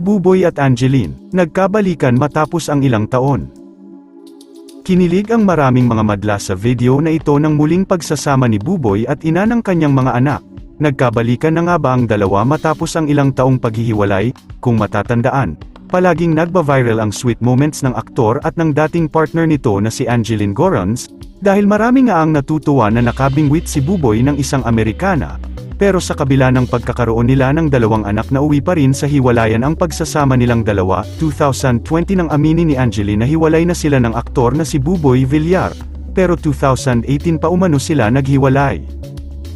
Buboy at Angeline, nagkabalikan matapos ang ilang taon. Kinilig ang maraming mga madla sa video na ito ng muling pagsasama ni Buboy at ina ng kanyang mga anak. Nagkabalikan na nga ba ang dalawa matapos ang ilang taong paghihiwalay, kung matatandaan. Palaging nagba-viral ang sweet moments ng aktor at ng dating partner nito na si Angeline Gorons, dahil marami nga ang natutuwa na nakabingwit si Buboy ng isang Amerikana, pero sa kabila ng pagkakaroon nila ng dalawang anak na uwi pa rin sa hiwalayan ang pagsasama nilang dalawa, 2020 nang aminin ni Angeline na hiwalay na sila ng aktor na si Buboy Villar, pero 2018 pa umano sila naghiwalay.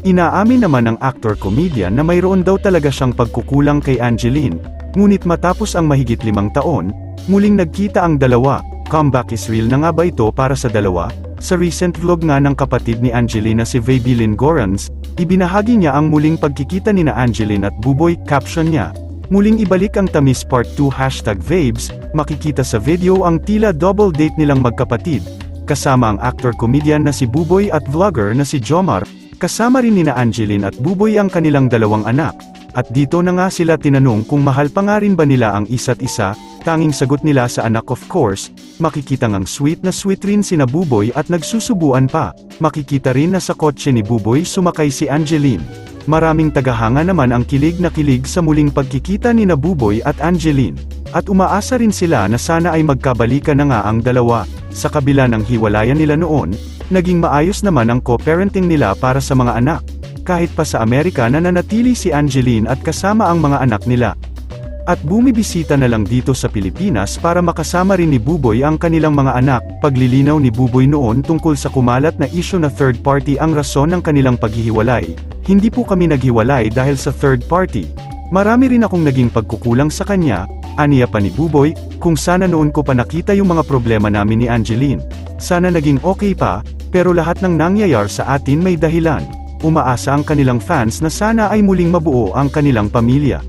Inaamin naman ng actor-comedian na mayroon daw talaga siyang pagkukulang kay Angeline, ngunit matapos ang mahigit limang taon, muling nagkita ang dalawa, comeback is real na nga ba ito para sa dalawa? Sa recent vlog nga ng kapatid ni Angelina si Vabylin Gorans, ibinahagi niya ang muling pagkikita ni na Angeline at Buboy, caption niya, Muling ibalik ang Tamis Part 2 Hashtag Vabes, makikita sa video ang tila double date nilang magkapatid, kasama ang actor-comedian na si Buboy at vlogger na si Jomar, kasama rin ni na Angeline at Buboy ang kanilang dalawang anak, at dito na nga sila tinanong kung mahal pa nga rin ba nila ang isa't isa, tanging sagot nila sa anak of course, makikita ngang sweet na sweet rin sina Buboy at nagsusubuan pa, makikita rin na sa kotse ni Buboy sumakay si Angeline. Maraming tagahanga naman ang kilig na kilig sa muling pagkikita ni na Buboy at Angeline, at umaasa rin sila na sana ay magkabalikan na nga ang dalawa, sa kabila ng hiwalayan nila noon, naging maayos naman ang co-parenting nila para sa mga anak, kahit pa sa Amerika na nanatili si Angeline at kasama ang mga anak nila. At bumibisita na lang dito sa Pilipinas para makasama rin ni Buboy ang kanilang mga anak, paglilinaw ni Buboy noon tungkol sa kumalat na isyo na third party ang rason ng kanilang paghihiwalay. Hindi po kami naghiwalay dahil sa third party. Marami rin akong naging pagkukulang sa kanya, aniya pa ni Buboy, kung sana noon ko pa nakita yung mga problema namin ni Angeline. Sana naging okay pa, pero lahat ng nangyayar sa atin may dahilan. Umaasa ang kanilang fans na sana ay muling mabuo ang kanilang pamilya.